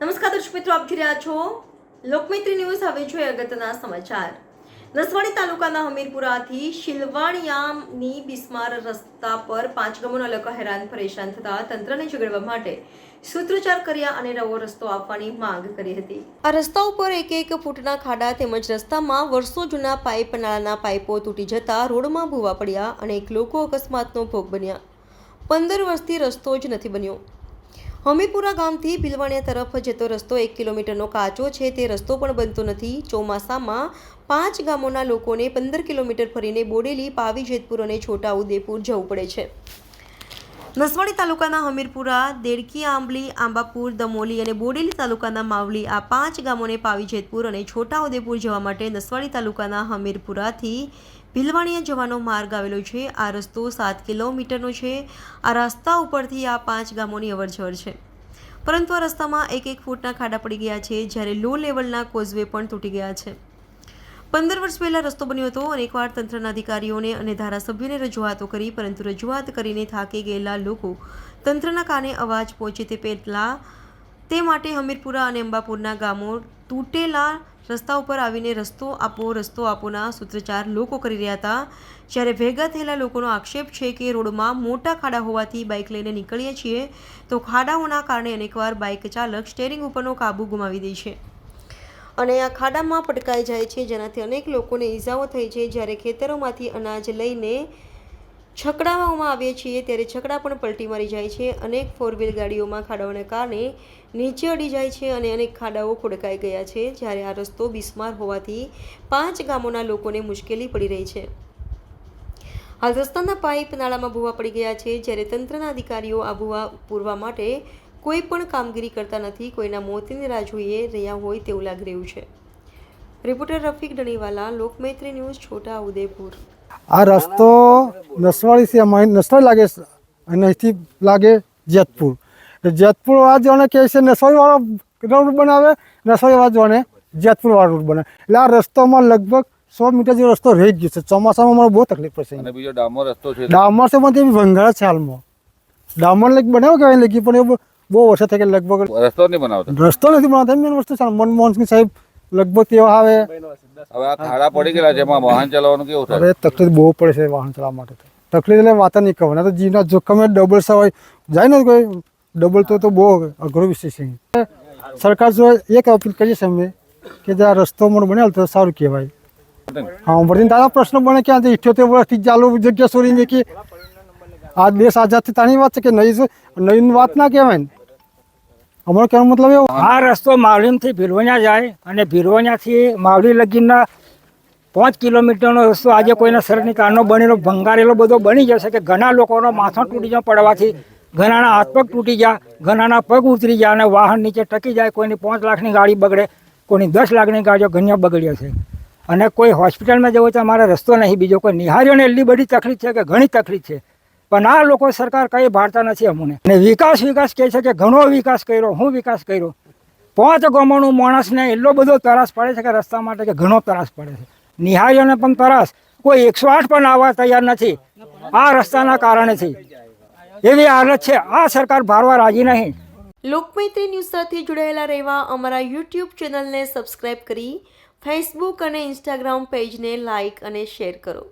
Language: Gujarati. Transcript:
નમસ્કાર દર્શક મિત્રો આપ રહ્યા છો લોકમૈત્રી ન્યૂઝ. હવે જોઈએ અગત્યના સમાચાર. નસવાડી તાલુકાના હમીરપુરાથી શિલવાણિયાની બિસ્માર રસ્તા પર પાંચ ગામોના લોકો હેરાન પરેશાન થતા તંત્રને જગાડવા માટે સૂત્રોચ્ચાર કર્યા અને નવો રસ્તો આપવાની માંગ કરી હતી. આ રસ્તા ઉપર એક એક ફૂટના ખાડા તેમજ રસ્તામાં વર્ષો જૂના પાઇપ, નાળાના પાઇપો તૂટી જતા રોડમાં ભૂવા પડ્યા અને એક લોકો અકસ્માતનો ભોગ બન્યા. પંદર વર્ષથી રસ્તો જ નથી બન્યો. હમીરપુરા ગામથી ભીલવાણિયા તરફ જતો રસ્તો એક કિલોમીટરનો કાચો છે. તે રસ્તો પણ બનતો નથી. ચોમાસામાં પાંચ ગામોના લોકોને પંદર કિલોમીટર ફરીને બોડેલી, પાવી, જેતપુર અને છોટા ઉદેપુર જવું પડે છે. નસવાડી તાલુકાના હમીરપુરા, દેડકી, આંબલી, આંબાપુર, દમોલી અને બોડેલી તાલુકાના માવલી આ પાંચ ગામોને પાવી, જેતપુર અને છોટા ઉદેપુર જવા માટે નસવાડી તાલુકાના હમીરપુરાથી ભીલવાણીયા જવાનો માર્ગ આવેલો છે. આ રસ્તો સાત કિલોમીટરનો છે. આ રસ્તા ઉપરથી આ પાંચ ગામોની અવરજવર છે. પરંતુ આ રસ્તામાં એક એક ફૂટના ખાડા પડી ગયા છે, જ્યારે લો લેવલના કોઝવે પણ તૂટી ગયા છે. પંદર વર્ષ પહેલા રસ્તો બન્યો હતો અનેકવાર તંત્રના અધિકારીઓને અને ધારાસભ્યોને રજૂઆતો કરી, પરંતુ રજૂઆત કરીને થાકી ગયેલા લોકો તંત્રના કાને અવાજ પહોંચે તે પહેલાં તે માટે હમીરપુરા અને અંબાપુરના ગામો તૂટેલા રસ્તા ઉપર આવીને રસ્તો આપો, રસ્તો આપોના સૂત્રચાર લોકો કરી રહ્યા હતા. જ્યારે ભેગા થયેલા લોકોનો આક્ષેપ છે કે રોડમાં મોટા ખાડા હોવાથી બાઇક લઈને નીકળીએ છીએ, તો ખાડાઓના કારણે અનેકવાર બાઇક ચાલક સ્ટેરિંગ ઉપરનો કાબુ ગુમાવી દે છે. અને આ ખાડામાં પટકાઈ જાય છે, જેનાથી અનેક લોકોને ઈજાઓ થઈ છે. જ્યારે ખેતરોમાંથી અનાજ લઈને છકડાવવામાં આવીએ છીએ ત્યારે છકડા પણ પલટી મારી જાય છે. અનેક ફોર વ્હીલ ગાડીઓમાં ખાડાઓને કારણે નીચે અડી જાય છે અને અનેક ખાડાઓ ખોડકાઈ ગયા છે. જ્યારે આ રસ્તો બિસ્માર હોવાથી પાંચ ગામોના લોકોને મુશ્કેલી પડી રહી છે. હાલ રસ્તાના પાઇપ નાળામાં ભૂવા પડી ગયા છે. જ્યારે તંત્રના અધિકારીઓ આ ભૂવા પૂરવા માટે કોઈ પણ કામગીરી કરતા નથી, કોઈના મોતની રાહ જોઈએ રહ્યા હોય તેવું લાગી રહ્યું છે. Reporter Rafiq Daniwala, Lokmaitri news, Chhota Udepur. આ રસ્તો નસવાડીથી નસવાડી લાગે અને અહીંથી લાગે જેતપુર. જેતપુરવાળા જેતપુર વાળાને કહે છે નસવાડીવાળો રોડ બનાવે નસવાડીવાળા જોવાને જેતપુરવાળો રોડ બનાવે. એટલે આ રસ્તામાં લગભગ સો મીટર જેવો રસ્તો રહી જ ગયો છે. ચોમાસામાં મને બહુ તકલીફ પડશે અને બીજો ડામર રસ્તો છે. ડામર છે મને બી છે હાલમાં. ડામર લગ બનાવ્યો કહેવાય લગી પણ એ બહુ વર્ષો થઈ ગયા લગભગ રસ્તો નહીં બનાવતા. રસ્તો નથી બનાવતા. મેન વસ્તુ છે મનમોહન સિંહ સાહેબ લગભગ કેવા આવે. હવે આ થાળા પડી ગયેલા છે એમાં વાહન ચલાવવાનું કેવું થાય? હવે તકલીફ બહુ પડે છે વાહન ચલાવવા માટે તકલીફ એટલે વાત નહીં કહો તો જીવના જોખમે ડબલ સવાય જાય ને કોઈ ડબલ તો તો બહુ અઘરો વિષય છે. સરકાર જો એક અપીલ કરીએ છીએ અમે કે જે આ રસ્તો મને બને તો સારું કહેવાય. હા વળીને તારા પ્રશ્ન બને કે આજે ઇઠ્યોતેર વર્ષથી ચાલુ જગ્યા છોડીને કે. આ દેશ આઝાદથી તાની વાત છે કે નહીં? નવીન વાત ના કહેવાય ને. અમારો કહેવાનો મતલબ એવો. આ રસ્તો માવલીમથી ભીલવણ્યા જાય અને ભીલવણ્યાથી માવલી લગીના પાંચ કિલોમીટરનો રસ્તો આજે કોઈના સરની કારનો બનેલો, ભંગારેલો બધો બની જશે કે ઘણા લોકોનો માથો તૂટી જાય પડવાથી, ઘણાના હાથ પગ તૂટી જાય, ઘણાના પગ ઉતરી જાય અને વાહન નીચે ટકી જાય, કોઈની પાંચ લાખની ગાડી બગડે, કોઈની દસ લાખની ગાડીઓ ઘણીયા બગડી છે. અને કોઈ હોસ્પિટલમાં જવું તો અમારે રસ્તો નહીં, બીજો કોઈ નિહારીઓને એટલી બધી તકલીફ છે કે ઘણી તકલીફ છે. પણ આ લોકો સરકાર કંઈ ભાડતા નથી અમને. અને વિકાસ વિકાસ કહે છે કે ઘણો વિકાસ કર્યો, હું વિકાસ કર્યો. પાંચ ગામોનું માણસને એટલો બધો તરાસ પડે છે કે રસ્તા માટે કે ઘણો તરાસ પડે છે. નિહાળીઓને પણ તરાસ કોઈ એકસો આઠ પણ આવવા તૈયાર નથી. આ રસ્તાના કારણેથી એવી હાલત છે. આ સરકાર ભારવા રાજી નહીં. લોકમૈત્રી ન્યૂઝ સાથે જોડાયેલા રહેવા અમારા યુટ્યુબ ચેનલને સબસ્ક્રાઇબ કરી, ફેસબુક અને ઇન્સ્ટાગ્રામ પેજને લાઇક અને શેર કરો.